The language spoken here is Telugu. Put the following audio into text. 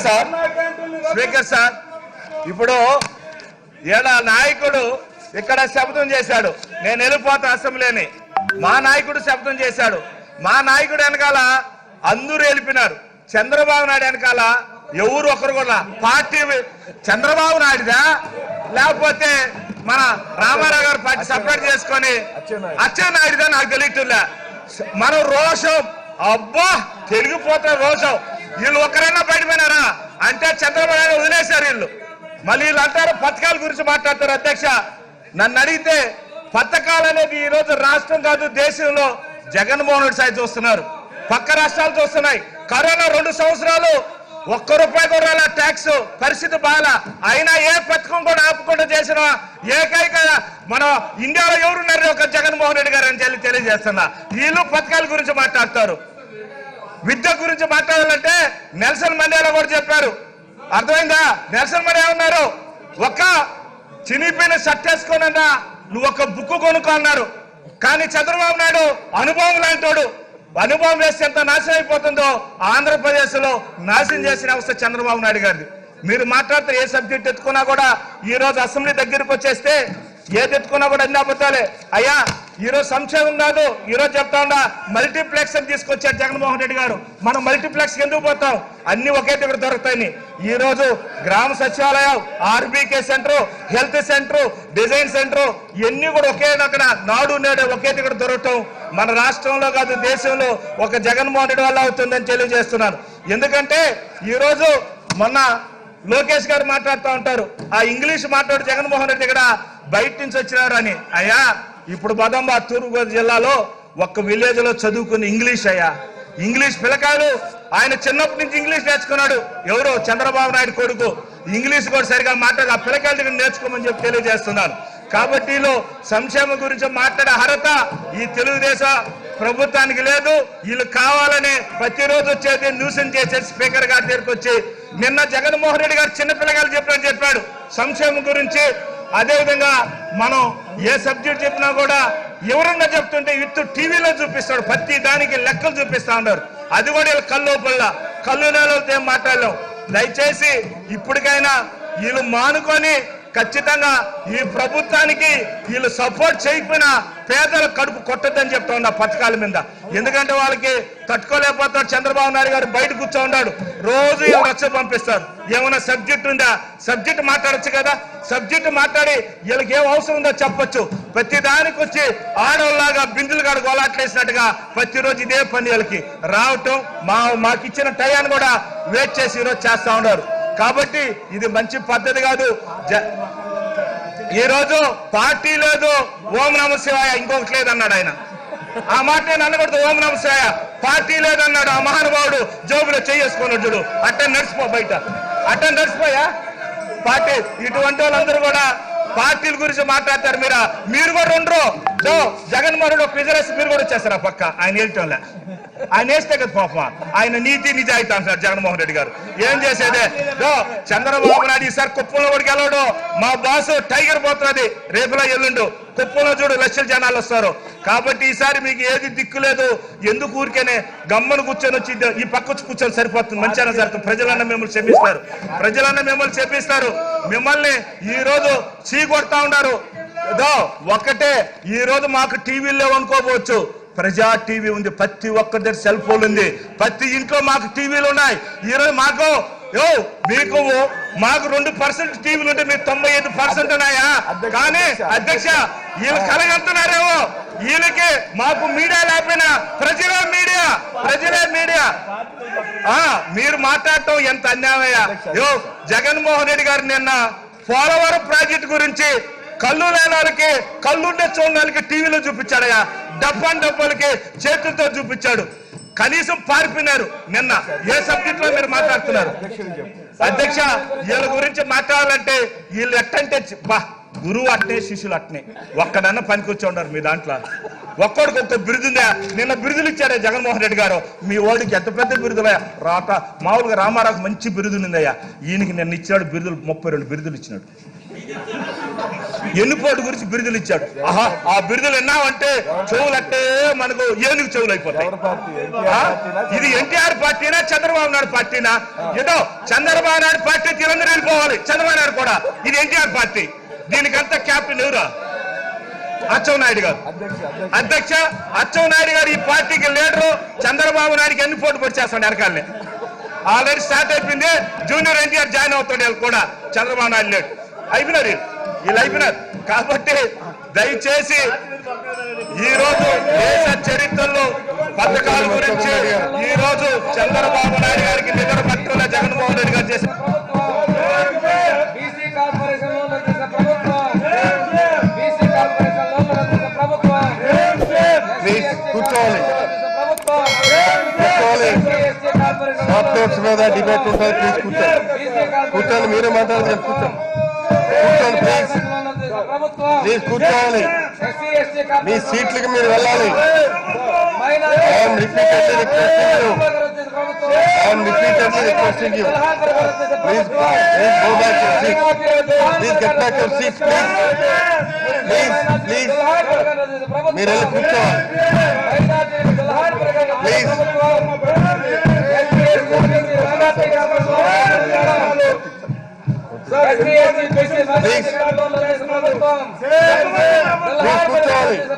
Speaker sir. Speaker sir. ఇప్పుడు ఈడ నాయకుడు ఇక్కడ శబ్దం చేశాడు. నేను వెళ్ళిపోతా అసెంబ్లీని. మా నాయకుడు శబ్దం చేశాడు. మా నాయకుడు వెనకాల అందరూ వెళ్ళిపోయినారు. చంద్రబాబు నాయుడు వెనకాల ఎవరు ఒకరు కూడా పార్టీ చంద్రబాబు నాయుడుదా? లేకపోతే మన రామారావు గారు పార్టీ సపరేట్ చేసుకొని అచ్చెన్నాయుడుదా నాకు తెలియట్లే మనం రోషం. అబ్బా! తెలిగిపోతే రోషం. వీళ్ళు ఒక్కరైనా బయటపోయినారా అంటే చంద్రబాబు నాయుడు వదిలేశారు వీళ్ళు. మళ్ళీ వీళ్ళు అంటారు పథకాల గురించి మాట్లాడతారు అధ్యక్ష. నన్ను అడిగితే పథకాలు అనేది ఈ రోజు రాష్ట్రం కాదు దేశంలో జగన్మోహన్ రెడ్డి సాయి చూస్తున్నారు. పక్క రాష్ట్రాలు చూస్తున్నాయి. కరోనా రెండు సంవత్సరాలు ఒక్క రూపాయి కూడా ట్యాక్స్ పరిస్థితి బాగా అయినా ఏ పథకం కూడా ఆపకుండా చేసిన ఏకైక మన ఇండియాలో ఎవరున్నారు? ఒక జగన్మోహన్ రెడ్డి గారు అని తెలియజేస్తున్నా. వీళ్ళు పథకాల గురించి మాట్లాడతారు. విద్య గురించి మాట్లాడాలంటే నెల్సన్ మండేలా కూడా చెప్పారు. అర్థమైందా? నెల్సన్ మండే ఉన్నారు ఒక చినిపోయిన షర్ట్ వేసుకోనన్నా నువ్వు ఒక బుక్ కొనుక్కో అన్నారు. కానీ చంద్రబాబు నాయుడు అనుభవం లాంటోడు. అనుభవం వేస్తే ఎంత నాశనం అయిపోతుందో ఆంధ్రప్రదేశ్లో నాశనం చేసిన అవస్థ చంద్రబాబు నాయుడు గారిది. మీరు మాట్లాడితే ఏ సబ్జెక్ట్ ఎత్తుకున్నా కూడా ఈ రోజు అసెంబ్లీ దగ్గరికి వచ్చేస్తే ఏది ఎత్తుకున్నా కూడా అన్ని అబద్ధాలే. అయ్యా ఈరోజు సంక్షేమం కాదు ఈరోజు చెప్తా ఉండా మల్టీప్లెక్స్ అని తీసుకొచ్చారు జగన్మోహన్ రెడ్డి గారు. మనం మల్టీప్లెక్స్ ఎందుకు పోతాం? అన్ని ఒకే దగ్గర దొరుకుతాయని ఈ రోజు గ్రామ సచివాలయం RBK centre health centre design centre ఇవన్నీ కూడా ఒకే దగ్గర నాడు నేడు ఒకే దగ్గర దొరకటం మన రాష్ట్రంలో కాదు దేశంలో ఒక జగన్మోహన్ రెడ్డి వల్ల అవుతుందని తెలియజేస్తున్నాను. ఎందుకంటే ఈరోజు మొన్న లోకేష్ గారు మాట్లాడుతూ ఉంటారు ఆ ఇంగ్లీష్ మాట్లాడు జగన్మోహన్ రెడ్డి ఇక్కడ బయట నుంచి వచ్చినారు అని అయ్యా ఇప్పుడు బదంబా తూర్పుగోదావరి జిల్లాలో ఒక్క విలేజ్లో చదువుకుని ఇంగ్లీష్ అయ్యా. ఇంగ్లీష్ పిల్లకాయలు ఆయన చిన్నప్పటి నుంచి ఇంగ్లీష్ నేర్చుకున్నాడు. ఎవరో? చంద్రబాబు నాయుడు కొడుకు. ఇంగ్లీష్ కూడా సరిగా మాట్లాడి ఆ పిల్లకాయల దగ్గర నేర్చుకోమని చెప్పి తెలియజేస్తున్నాను. కాబట్టి సంక్షేమం గురించి మాట్లాడే అర్హత ఈ తెలుగుదేశం ప్రభుత్వానికి లేదు. వీళ్ళు కావాలని ప్రతిరోజు వచ్చేది న్యూసెన్స్ చేసే స్పీకర్ గారి దగ్గరకు వచ్చి నిన్న జగన్మోహన్ రెడ్డి గారు చిన్న పిల్లగాలు చెప్పినట్టు చెప్పాడు. సంక్షేమం గురించి అదేవిధంగా మనం ఏ సబ్జెక్ట్ చెప్పినా కూడా వివరంగా చెప్తుంటే విత్ టీవీలో చూపిస్తాడు. ప్రతి దానికి లెక్కలు చూపిస్తా ఉన్నారు. అది కూడా వీళ్ళు కళ్ళు పళ్ళ కళ్ళు నేలతో ఏం మాట్లాడలేం. దయచేసి ఇప్పటికైనా వీళ్ళు మానుకొని ఖచ్చితంగా ఈ ప్రభుత్వానికి వీళ్ళు సపోర్ట్ చేయకపోయినా పేదల కడుపు కొట్టద్దని చెప్తా ఉన్నా పథకాల మీద. ఎందుకంటే వాళ్ళకి తట్టుకోలేకపోతాడు చంద్రబాబు నాయుడు గారు బయట కూర్చో ఉన్నాడు. రోజు వీళ్ళు పంపిస్తారు. ఏమైనా సబ్జెక్ట్ ఉందా? సబ్జెక్ట్ మాట్లాడొచ్చు కదా? సబ్జెక్ట్ మాట్లాడి వీళ్ళకి ఏం అవసరం ఉందో చెప్పొచ్చు. ప్రతి దానికి వచ్చి ఆడవాళ్ళలాగా బిందులు కాడు గోలాట్లేసినట్టుగా ప్రతిరోజు ఇదే పని వీళ్ళకి. రావటం మా మాకు ఇచ్చిన టయాన్ని కూడా వెయిట్ చేసి ఈరోజు చేస్తా ఉన్నారు. కాబట్టి ఇది మంచి పద్ధతి కాదు. జ- ఈ రోజు పార్టీ లేదు ఓం నమ శివాయ ఇంకొకటి లేదన్నాడు ఆయన. ఆ మాట నేను అనకూడదు ఓం నమ శివాయ పార్టీ లేదన్నాడు ఆ మహానుభావుడు జోబులో చేసుకున్నాడు చూడు అట్ట నడిచిపో బయట. అట్ట నడిచిపోయా? పార్టీ ఇటువంటి వాళ్ళందరూ కూడా పార్టీల గురించి మాట్లాడతారు మీరు? మీరు కూడా ఉండరు. జగన్మోహన్ రెడ్డి ప్రిజరేస్ మీరు కూడా వచ్చేస్తారు ఆ పక్క. ఆయన వెళ్ళటంలే. ఆయన వేస్తే కదా పాప. ఆయన నీతి నిజాయితీ అంటున్నారు జగన్మోహన్ రెడ్డి గారు. ఏం చేసేదే? చంద్రబాబు నాయుడు ఈసారి కుప్పంలో కూడా గెలవడు. మా బాసు టైగర్ పోతున్నది. రేపులో ఎల్లుండు. కుప్పంలో చూడు లక్షల జనాలు వస్తారు. కాబట్టి ఈసారి మీకు ఏది దిక్కు లేదు. ఎందుకు ఊరికేనే గమ్మను కూర్చొని వచ్చి ఈ పక్క వచ్చి కూర్చొని సరిపోతుంది. మంచిగా జరుగుతుంది ప్రజలన్న మిమ్మల్ని చెప్పిస్తారు ప్రజలన్న మిమ్మల్ని చెప్పిస్తారు మిమ్మల్ని ఈ రోజు చీ కొడతా ఉన్నారు ఒకటే. ఈ రోజు మాకు టీవీలు లేవనుకోవచ్చు ప్రజా టీవీ ఉంది ప్రతి ఒక్కరి దగ్గర సెల్ ఫోన్ ఉంది. ప్రతి ఇంట్లో మాకు టీవీలు ఉన్నాయి. ఈ రోజు మాకు యో మీకు మాకు రెండు పర్సెంట్ టీవీలు ఉంటే మీకు తొంభై ఐదు పర్సెంట్ ఉన్నాయా? కానీ అధ్యక్ష. వీళ్ళు కలగంటున్నారేమో వీళ్ళకి మాకు మీడియా లేకపోయినా ప్రజలే మీడియా ప్రజలే మీడియా. ఆ మీరు మాట్లాడటం ఎంత అన్యాయమయ్యా. యో జగన్మోహన్ రెడ్డి గారు నిన్న పోలవరం ప్రాజెక్ట్ గురించి కళ్ళు లేని వాళ్ళకి కళ్ళుండే వాళ్ళకి టీవీలో చూపించాడయ్యా. డబ్బాన్ డబ్బాలకి చేతులతో చూపించాడు. కనీసం పారిపోయినారు నిన్న. ఏ సబ్జెక్ట్లో మీరు మాట్లాడుతున్నారు? అధ్యక్ష వీళ్ళ గురించి మాట్లాడాలంటే వీళ్ళు ఎట్టంటే బా గురువు అట్నే శిష్యులు అట్నే. ఒక్కడన్నా పనికొచ్చి ఉన్నారు మీ దాంట్లో. ఒక్కడికి ఒక్క బిరుదుందా నిన్న బిరుదులు ఇచ్చారే జగన్మోహన్ రెడ్డి గారు. మీ ఓడికి ఎంత పెద్ద బిరుదులయ్యా రాట మామూలుగా రామారావుకి మంచి బిరుదులుందయ్యా ఈయనకి నిన్న ఇచ్చాడు బిరుదులు ముప్పై రెండు బిరుదులు ఇచ్చినాడు. ఎన్నుపోటు గురించి బిరుదులు ఇచ్చాడు. ఆహా ఆ బిరుదులు విన్నామంటే చెవులట్టే మనకు ఏనుగు చెవులు అయిపోతాయి. ఇది ఎన్టీఆర్ పార్టీనా? చంద్రబాబు నాయుడు పార్టీనా? ఏదో చంద్రబాబు నాయుడు పార్టీ తిరందరూ వెళ్ళిపోవాలి చంద్రబాబు నాయుడు కూడా. ఇది ఎన్టీఆర్ పార్టీ. దీనికంతా క్యాప్టెన్ ఎవరా? అచ్చెన్నాయుడు గారు. అధ్యక్ష అచ్చెన్నాయుడు గారు ఈ పార్టీకి లీడరు. చంద్రబాబు నాయుడుకి ఎన్ని పోటీ పడిచేస్తాడు వెనకాలనే? ఆల్రెడీ స్టార్ట్ అయిపోయింది. జూనియర్ ఎన్టీఆర్ జాయిన్ అవుతాడు వీళ్ళు కూడా. చంద్రబాబు నాయుడు లేడు. అయిపోయినారు వీళ్ళు అయిపోయినారు కాబట్టి దయచేసి ఈ రోజు దేశ చరిత్రలో పథకాల గురించి ఈ రోజు చంద్రబాబు నాయుడు గారికి నిద్ర పట్టుకున్న జగన్మోహన్ రెడ్డి గారు ప్లీజ్ కూర్చోవాలి. మీద డిబేట్ ఉంటుంది ప్లీజ్ కూర్చోండి. మీరే మాట్లాడలేదు కూర్చోండి కూర్చోండి. ప్లీజ్ కూర్చోవాలి ఎస్సీ ఎస్టీ మీ సీట్లకి మీరు వెళ్ళాలి minority I'm repeatedly requesting you ప్రభుత్వం I'm repeatedly requesting you please please go back your seat please get back your seat please please please మీరు వెళ్ళి కూర్చోవాలి ప్లీజ్ ప్లీజ్ కూర్చోవాలి. ప్లీజ్